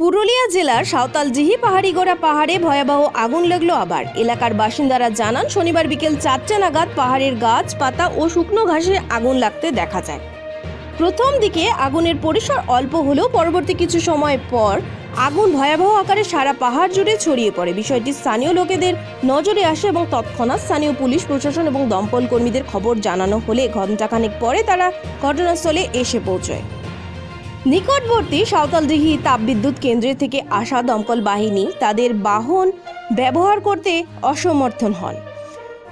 পুরুলিয়া জেলার সাঁওতালজিহি পাহাড়িগোড়া পাহাড়ে ভয়াবহ আগুন লাগল আবার। এলাকার বাসিন্দারা জানান, শনিবার বিকেল চারটে নাগাদ পাহাড়ের গাছ, পাতা ও শুকনো ঘাসে আগুন লাগতে দেখা যায়। প্রথম দিকে আগুনের পরিসর অল্প হলেও পরবর্তী কিছু সময় পর আগুন ভয়াবহ আকারে সারা পাহাড় জুড়ে ছড়িয়ে পড়ে। বিষয়টি স্থানীয় লোকেদের নজরে আসে এবং তৎক্ষণাৎ স্থানীয় পুলিশ, প্রশাসন এবং দমকল কর্মীদের খবর জানানো হলে ঘণ্টাখানেক পরে তারা ঘটনাস্থলে এসে পৌঁছয়। নিকটবর্তী সাঁওতালদিহি তাপবিদ্যুৎ কেন্দ্রের থেকে আসা দমকল বাহিনী তাদের বাহন ব্যবহার করতে অসমর্থন হন।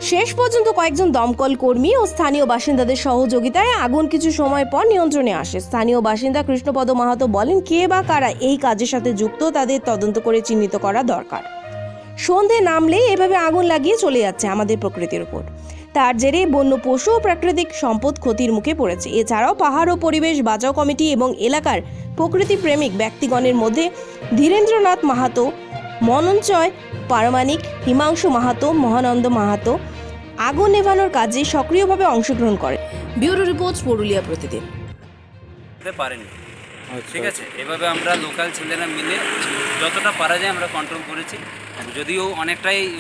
শেষ পর্যন্ত কয়েকজন দমকল কর্মী ও স্থানীয় বাসিন্দাদের সহযোগিতায় আগুন কিছু সময় পর নিয়ন্ত্রণে আসে। স্থানীয় বাসিন্দা কৃষ্ণপদ মাহাতো বলেন, কে বা কারা এই কাজের সাথে যুক্ত তাদের তদন্ত করে চিহ্নিত করা দরকার। সন্ধে নামলেই এভাবে আগুন লাগিয়ে চলে যাচ্ছে আমাদের প্রকৃতির উপর। তার জেরে বন্য পশু ও প্রাকৃতিক সম্পদ ক্ষতির মুখে পড়েছে। এছাড়াও পাহাড় ও পরিবেশ বাঁচাও কমিটি এবং এলাকার প্রকৃতি প্রেমিক ব্যক্তিগণের মধ্যে ধীরেন্দ্রনাথ মাহাতো মনঞ্চয় পারমাণিক হিমাংশু মাহাতো মহানন্দ মাহাতো আগুন নেভানোর কাজে সক্রিয়ভাবে অংশগ্রহণ করে ব্যুরো রিপোর্ট পুরুলিয়া প্রতিদিন। আচ্ছা ঠিক আছে? এভাবে আমরা লোকাল ছেলেরা মিলে যতটা পারা যায় আমরা কন্ট্রোল করেছি। যদিও অনেকটাই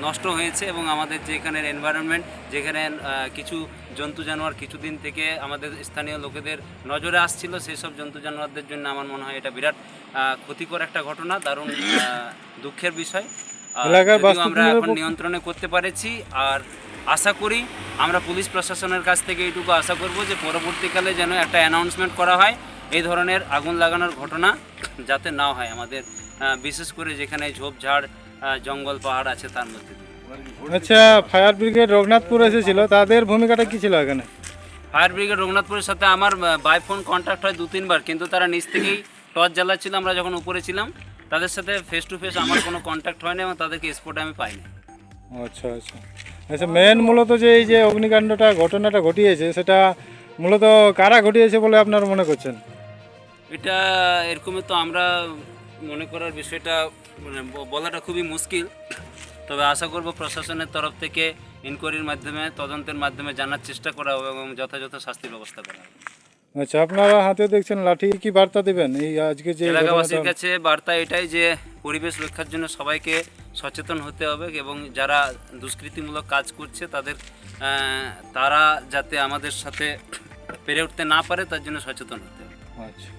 নষ্ট হয়েছে এবং আমাদের যেখানের এনভায়রনমেন্ট যেখানে কিছু জন্তু জানোয়ার কিছুদিন থেকে আমাদের স্থানীয় লোকেদের নজরে আসছিল সেই সব জন্তু জানোয়ারদের জন্য আমার মনে হয় এটা বিরাট ক্ষতিকর একটা ঘটনা দারুণ দুঃখের বিষয়। আমরা এখন নিয়ন্ত্রণে করতে পারেছি আর আশা করি আমরা পুলিশ প্রশাসনের কাছ থেকে এইটুকু আশা করব যে পরবর্তীকালে যেন একটা অ্যানাউন্সমেন্ট করা হয় এই ধরনের আগুন লাগানোর ঘটনা যাতে না হয় আমাদের বিশেষ করে যেখানে ঝোপঝাড় জঙ্গল পাহাড় আছে তার মধ্যে আচ্ছা ফায়ার ব্রিগেড রঘুনাথপুর এসেছিল তাদের ভূমিকাটা কি ছিল এখানে? ফায়ার ব্রিগেড রঘুনাথপুরের সাথে আমার বাই ফোন কন্ট্যাক্ট হয় দু তিনবার কিন্তু তারা নিচ থেকেই টর্চ জ্বালাচ্ছিল আমরা যখন উপরে ছিলাম তাদের সাথে ফেস টু ফেস আমার কোনো কন্ট্যাক্ট হয়নি এবং তাদেরকে স্পটে আমি পাইনি। আচ্ছা আচ্ছা। আচ্ছা মেন মূলত যে এই যে অগ্নিকাণ্ডটা ঘটনাটা ঘটিয়েছে সেটা মূলত কারা ঘটিয়েছে বলে আপনারা মনে করছেন? এটা এরকমই তো আমরা মনে করার বিষয়টা মানে বলাটা খুবই মুশকিল। তবে আশা করব প্রশাসনের তরফ থেকে ইনকোয়ারির মাধ্যমে তদন্তের মাধ্যমে জানার চেষ্টা করা হবে এবং যথাযথ শাস্তির ব্যবস্থা করা হবে। আচ্ছা আপনারা হাতে দেখছেন লাঠি কি বার্তা দেবেন? এই আজকে যে এলাকাবাসীর কাছে বার্তা এটাই যে পরিবেশ রক্ষার জন্য সবাইকে সচেতন হতে হবে এবং যারা দুষ্কৃতিমূলক কাজ করছে তাদের তারা যাতে আমাদের সাথে পেরে উঠতে না পারে তার জন্য সচেতন হতে হবে। আচ্ছা।